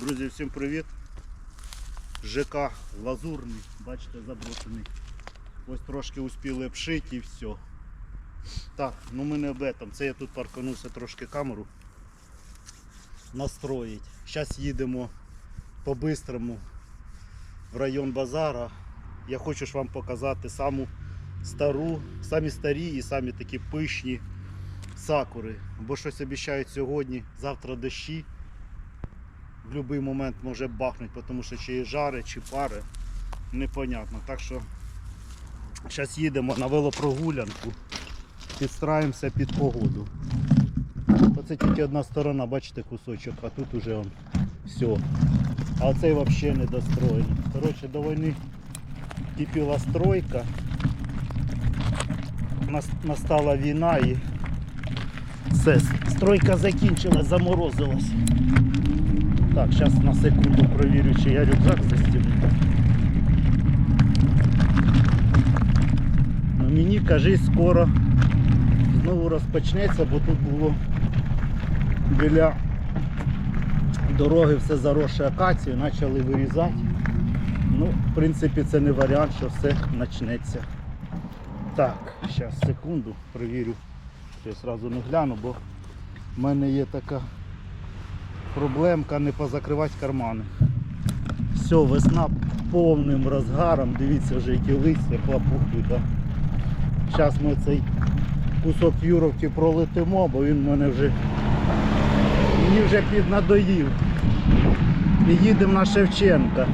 Друзі, всім привіт! ЖК Лазурний, бачите, заброшений. Ось трошки успіли обшити і все. Так, ну ми не об этом. Це я тут парканувся трошки камеру настроїть. Зараз їдемо по-бистрому в район базара. Я хочу ж вам показати саму стару, самі старі і самі такі пишні сакури. Бо щось обіцяють сьогодні, завтра дощі в будь-який момент може бахнути, тому що чи жари, чи пари, непонятно. Так що зараз їдемо на велопрогулянку, підстраємося під погоду. Оце тільки одна сторона, бачите, кусочок, а тут уже он все. А оцей взагалі не достроєний. Коротше, до війни кипіла стройка. Настала війна і все, стройка закінчилась, заморозилась. Так, зараз на секунду провірю, чи я рюкзак застібну. Ну, мені кажись, скоро знову розпочнеться, бо тут було біля дороги все заросше акацією, почали вирізати. Ну, в принципі, це не варіант, що все почнеться. Так, зараз секунду провірю. Я одразу не гляну, бо в мене є така проблемка не позакривати кармани. Все, весна повним розгаром, дивіться вже які листя хлопухи. Зараз ми цей кусок Юровки пролетимо, бо він мене вже мені вже піднадоїв. І їдемо на Шевченка.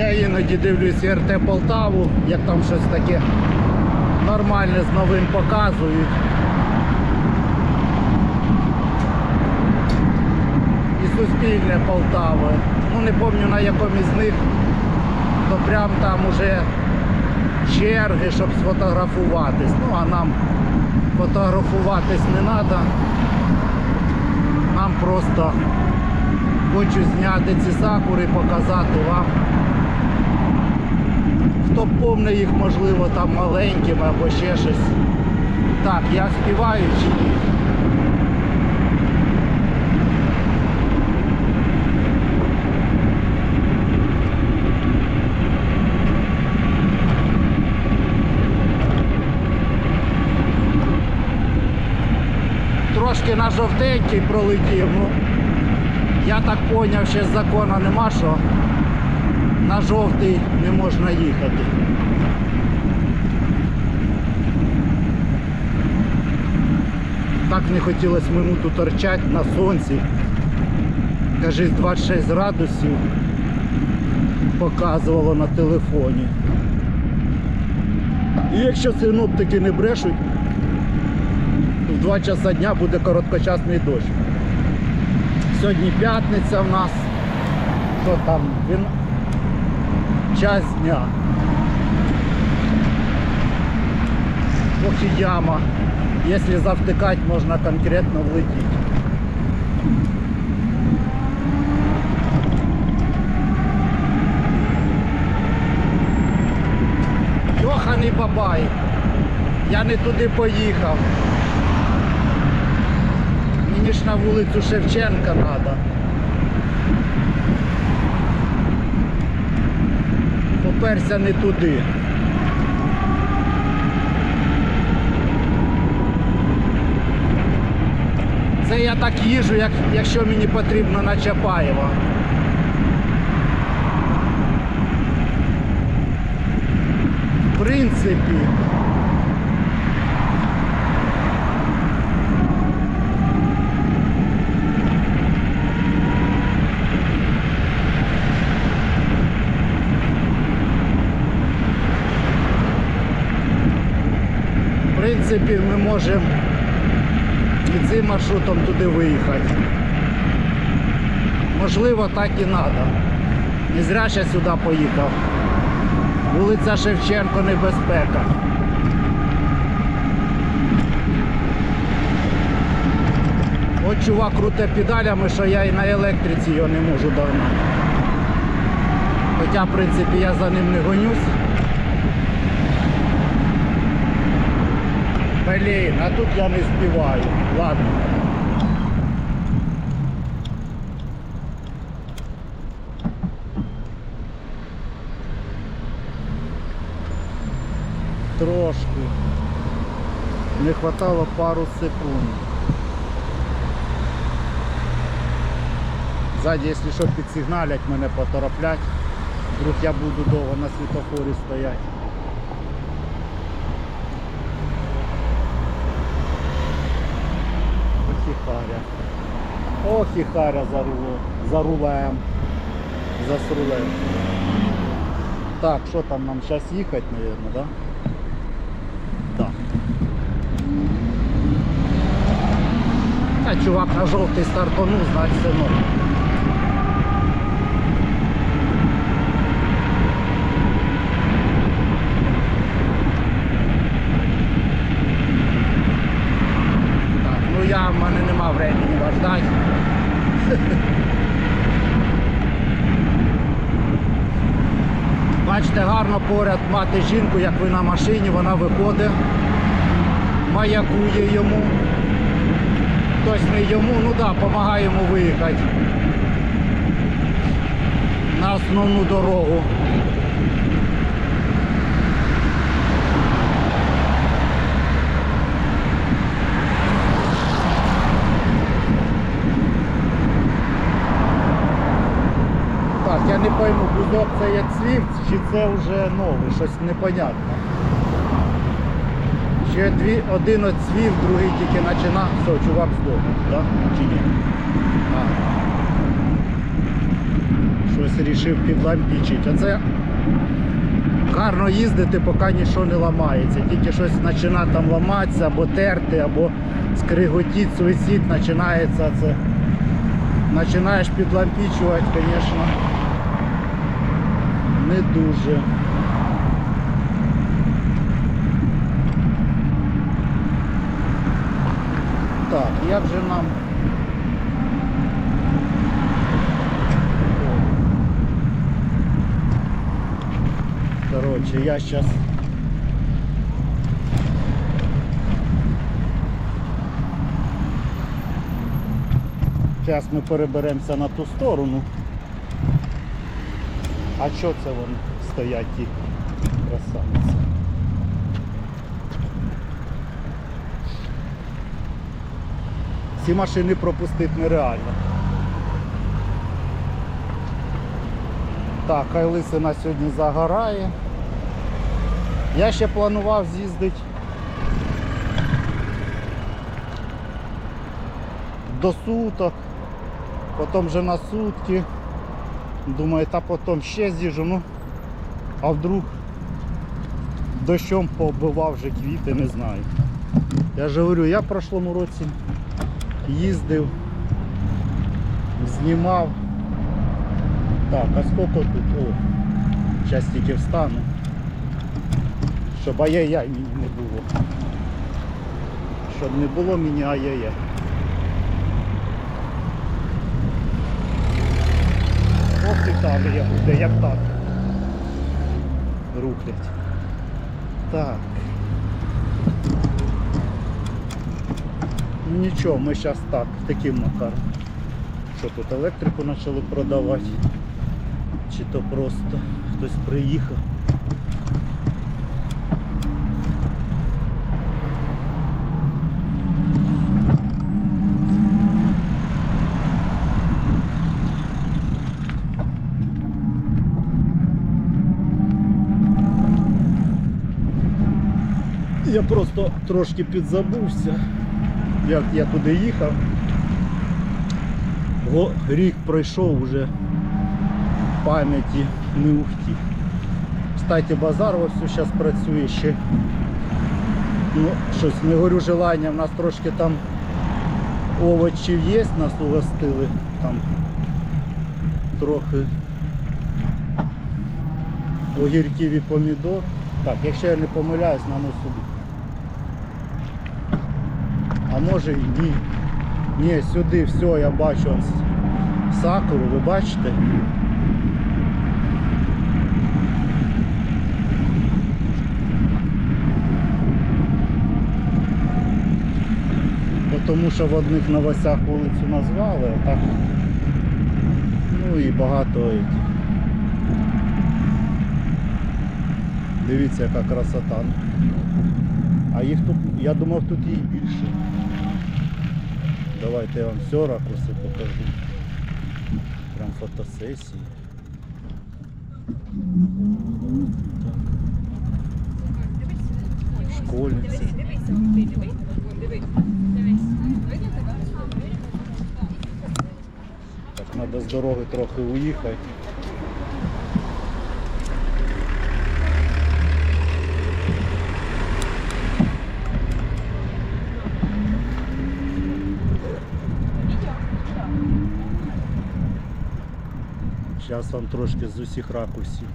Я іноді дивлюсь РТ Полтаву, як там щось таке нормальне з новим показують. І суспільне Полтави. Ну не пам'ятаю на якому із них, то прям там уже черги, щоб сфотографуватись. Ну а нам фотографуватись не треба. Нам просто хочу зняти ці сакури, показати вам. Хто помне їх, можливо, там маленькими або ще щось. Так, я співаю чи ні? Трошки на жовтенький пролетів. Ну, я так зрозумів, ще закону нема, що на жовтий не можна їхати. Так не хотілося минуту торчати на сонці. Кажись, 26 градусів показувало на телефоні. І якщо синоптики не брешуть, то в 2 часа дня буде короткочасний дощ. Сьогодні п'ятниця в нас. Що там? Він... Час дня. Ох і яма. Якщо завтикати, можна конкретно влетіти. Йоханий бабай. Я не туди поїхав. Мені ж на вулицю Шевченка треба. Поперся не туди. Це я так їжу, як, якщо мені потрібно на Чапаєва. В принципі. В принципі, ми можемо і цим маршрутом туди виїхати. можливо, так і треба. Не зря ще сюди поїхав. Вулиця Шевченко небезпека. От чувак круте педалями, що я і на електриці його не можу догнати. Хоча, в принципі, я за ним не гонюсь. Блін, а тут я не співаю. Ладно. Трошки. Не хватало пару секунд. Ззаді, якщо що, підсигналять, мене потороплять. Вдруг я буду довго на світофорі стояти. Ох і харя. Ох і харя за рулем. За рулем. За срулем. Так, що там нам зараз їхати, мабуть, да? Так. Та чувак на жовтий стартонув, значить все норм. Так, ну я в мене нема времени вас ждать. Бачите, гарно поряд мати жінку, як ви на машині, вона виходить, маякує йому. Хтось не йому, ну так, да, допомагає йому виїхати на основну дорогу. Я не пойму, бузок це як свіфт, чи це вже новий, щось непонятно. Ще дві, один от свів, другий тільки починав, все, чувак здох, да? чи ні? А. Щось рішив підлампічити. Оце гарно їздити, поки нічого не ламається. Тільки щось починає там ламатися, або терти, або скриготіть, свисіть, починається це. Починаєш підлампічувати, звісно, не дуже. Так, як же нам. Короче, я сейчас Зараз ми переберемося на ту сторону. А що це вони стоять ті красавиці? Ці машини пропустити нереально. Так, хай лисина сьогодні загорає. Я ще планував з'їздити до суток, потім вже на сутки. Думаю, та потім ще з'їжджу, ну а вдруг дощом побивав вже квіти, не знаю. Я ж говорю, я в прошлому році їздив, знімав. Так, а скільки тут? О, зараз тільки встану. Щоб ай-яй-яй не було. Щоб не було мені ай-яй-яй. Ох я буде, як так. Рухлять. Так. Ну нічого, ми зараз так, таким макаром. Що тут електрику почали продавати? Чи то просто хтось приїхав? Я просто трошки підзабувся, як я туди їхав. Го- Рік пройшов вже в пам'яті не ухтів. Кстати, базар ось зараз працює ще. Ну, щось не горю желання, в нас трошки там овочів є, нас угостили. Там трохи огірків і помідор. Так, якщо я не помиляюсь, на носу. Може і ні. Ні, сюди все, я бачу сакуру, ви бачите? Тому що в одних новостях вулицю назвали, а так. Ну і багато. Дивіться, яка красота. А їх тут, я думав, тут їх більше. Давайте я вам все ракурси покажу. Прям фотосесії. Школьниці. Так, треба з дороги трохи уїхати. Зараз вам трошки з усіх ракурсів.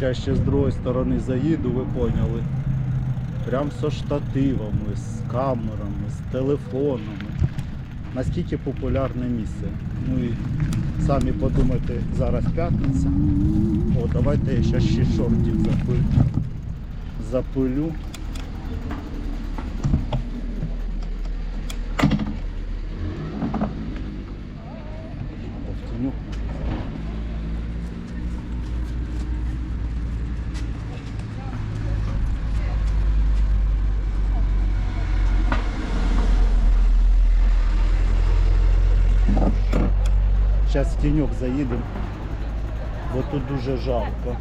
Зараз ще з другої сторони заїду, ви поняли. Прям со штативами, з камерами, з телефонами. Наскільки популярне місце. Ну і самі подумайте, зараз п'ятниця. О, давайте я ще шортів запилю. запилю. Зараз в тіньок заїдемо, бо тут дуже жарко.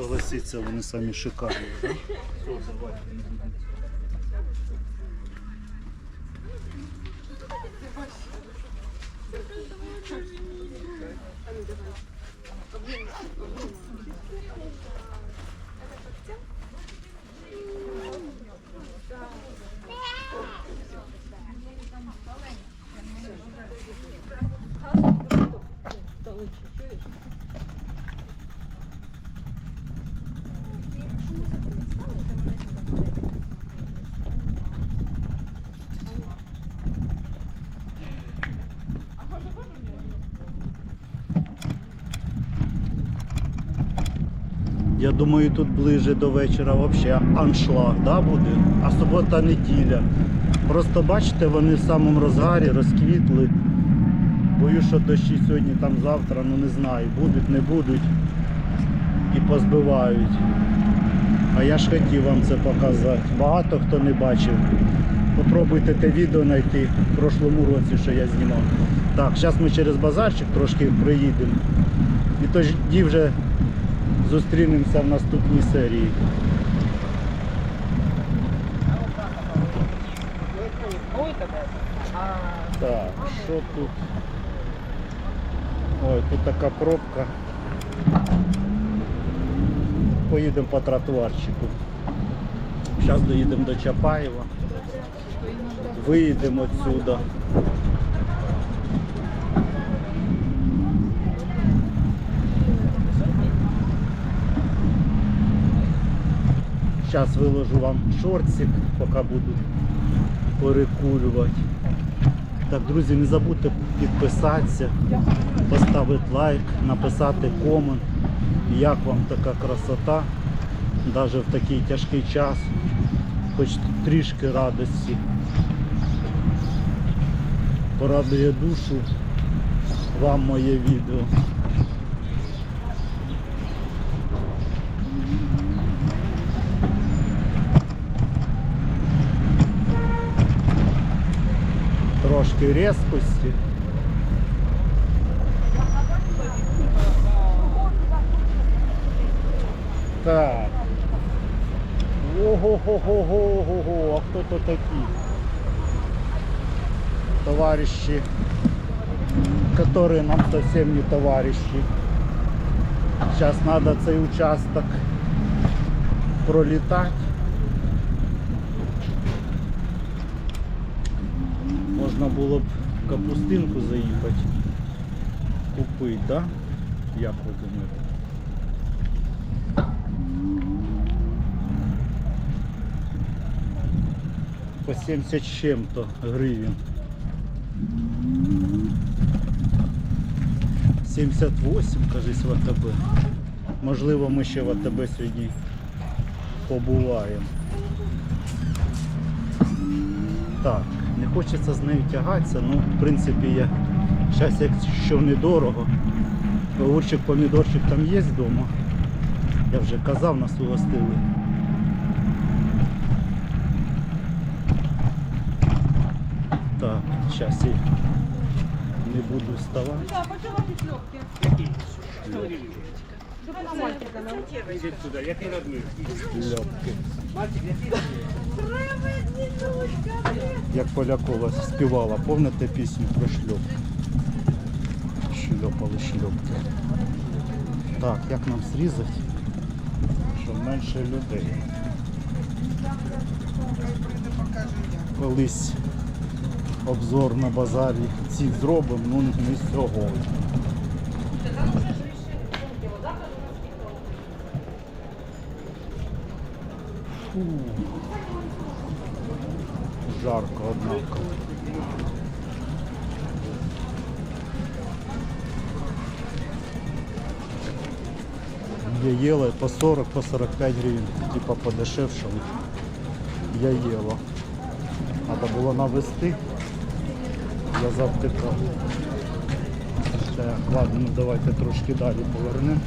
Тоді согласіться, вони самі шикарні. Думаю, тут ближе до вечора взагалі аншлаг да, буде, а субота неділя. Просто бачите, вони в самому розгарі розквітли. Боюсь, що дощі сьогодні, там завтра, ну не знаю, будуть, не будуть і позбивають. А я ж хотів вам це показати. Багато хто не бачив. Попробуйте те відео знайти в прошлому році, що я знімав. Так, зараз ми через базарчик трошки проїдемо. І тоді вже зустрінемося в наступній серії. Так, що тут? Ой, тут така пробка. Поїдемо по тротуарчику. Зараз доїдемо до Чапаєва. Виїдемо відсюди. Зараз виложу вам шортик, поки буду перекурювати. Так, друзі, не забудьте підписатися, поставити лайк, написати комент, як вам така красота, навіть в такий тяжкий час, хоч трішки радості. Порадує душу вам моє відео. Трошки різкості. Так. Ого-го-го-го-го-го. А хто то такі? Товарищи, которые нам совсем не товарищи. Сейчас надо цей участок пролетать. Можна було б капустинку заїхати. Купити, да? Як ви думаєте? По 70 з чим-то гривень. 78, кажись, в АТБ. Можливо, ми ще в АТБ сьогодні побуваємо. Так, не хочеться з нею тягатися, ну, в принципі, я зараз, якщо недорого, огурчик, помідорчик там є вдома. Я вже казав, нас угостили. Так, зараз я не буду вставати. Да, Як Полякова співала, пам'ятаєте пісню про шльопки? Шльопали шльопки. Так, як нам зрізати, щоб менше людей. Колись обзор на базарі ці зробимо, ну не сьогодні. Фу. Жарко, однако. Я ела по 40, по 45 гривен, типа подешевшало. Я ела. Надо було навести. Я завтикав. Ладно, ну давайте трошки далі повернемо.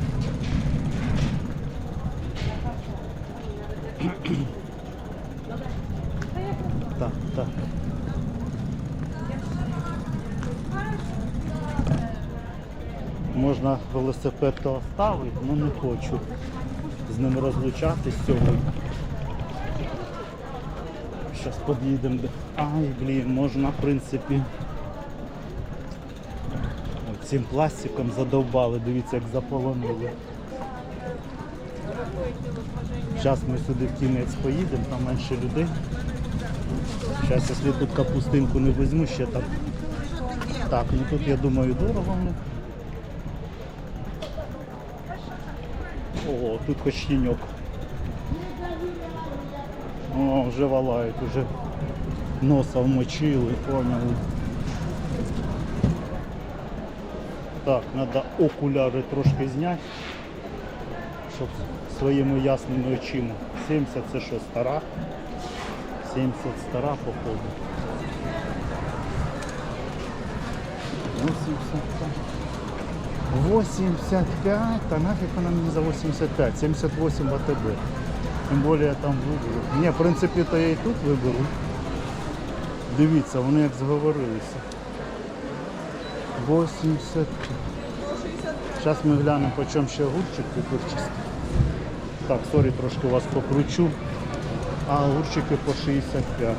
Так. Можна велосипед то оставити, але не хочу з ним розлучатись сьогодні. Зараз під'їдемо. Ай, блін, можна, в принципі. Цим пластиком задовбали, дивіться, як заполонили. Зараз ми сюди в кінець поїдемо, там менше людей. Зараз, якщо тут капустинку не візьму, ще так. Так, ну тут я думаю дорого. Ну. О, тут хоч тіньок. О, вже валають, вже носа вмочили, поняли. Так, треба окуляри трошки зняти, щоб своїми ясними очима. 70 це що, стара? 70 стара походу. 85. 85, та нафиг вона мені за 85, 78 в АТБ. Тим більше там виберу. Ні, в принципі, то я і тут виберу. Дивіться, вони як зговорилися. 80. Зараз ми глянемо, по чому ще огурчик виборчий. Так, сорі, трошки вас покручу. А огурчики по 65.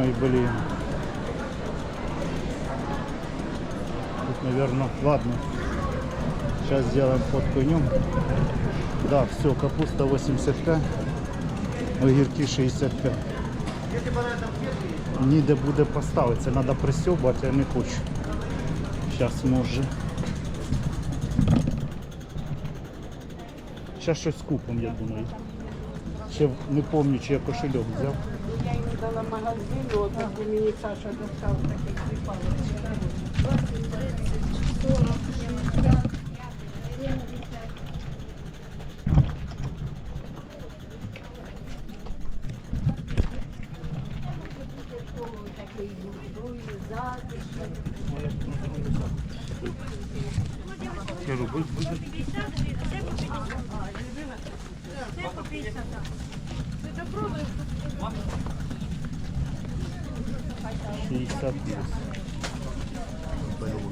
Ой, блин. Тут, наверное, ладно. Сейчас сделаем фотку нем. Да, все, капуста 85, огірки 65. Ніде буде поставити, це треба присьобувати, я не хочу. Зараз може. Зараз щось купимо, я думаю. Ще не пам'ятаю, чи я кошельок взяв. Я йому дала магазин, от мені Саша достав таких дві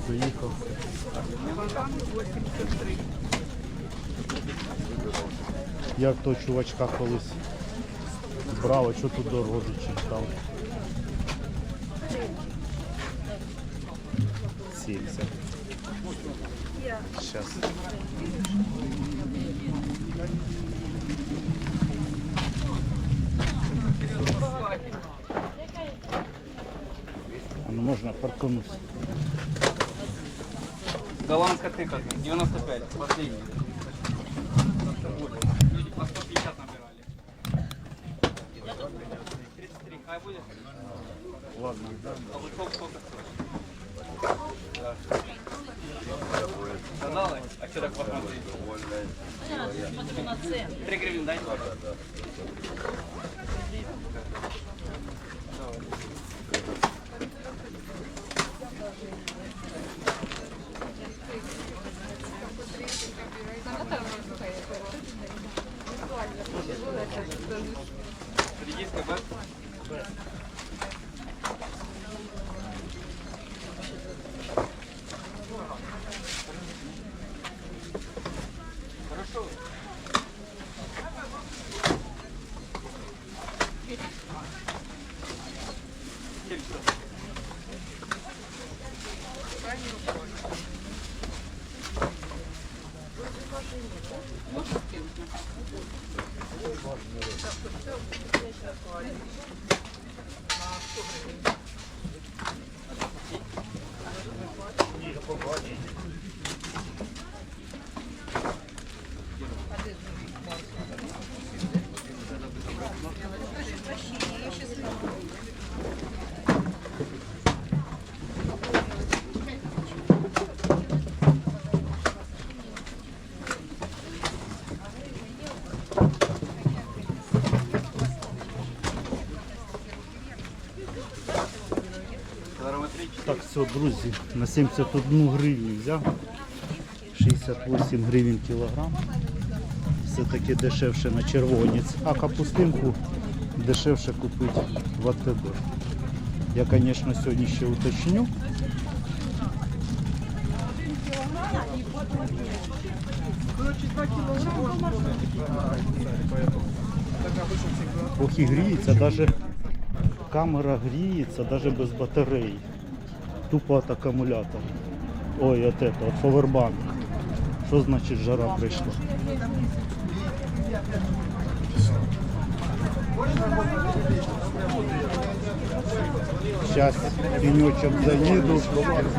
Заїхав. Як то чувачка колись брав, що тут дороже читав. 70. Сейчас. Ну можно паркануть. Голландка тыкотка, 95, последний. Люди по 150 набирали. 33, хай будет? Ладно. А лучок сколько стоит? Каналы? А что так посмотреть? Смотрю на цену. 3 гривны дайте. Давай. так? Хорошо. Можно скинуть? Так, все, друзі, на 71 гривню взяв. 68 гривень кілограм. Все-таки дешевше на червонець. А капустинку дешевше купити в АТБ. Я, звісно, сьогодні ще уточню. Ох і гріється, навіть камера гріється навіть без батареї. Тупо от акумулятор. Ой, от это, от повербанк. Що значить жара прийшла? Зараз пеньочок заїду,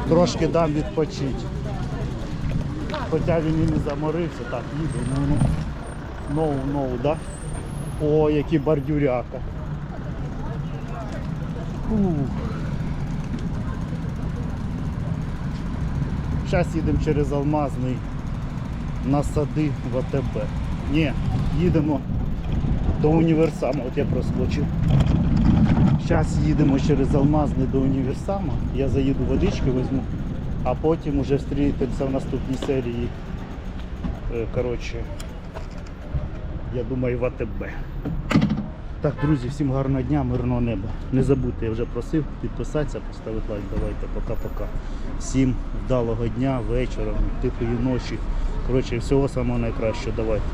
трошки дам відпочити. Хоча він і не заморився, так, їду, ну ну. Ноу, ноу, да? О, які бордюряка. Ух. Зараз їдемо через Алмазний на сади в АТБ. Ні, їдемо до універсама, от я проскочив. Зараз їдемо через Алмазний до універсама. Я заїду водички візьму, а потім вже зустрітимося в наступній серії. Е, Коротше, я думаю, в АТБ. Так, друзі, всім гарного дня, мирного неба. Не забудьте, я вже просив підписатися, поставити лайк. Давайте, пока-пока. Всім вдалого дня, вечора, тихої ночі. Коротше, всього самого найкращого. Давайте.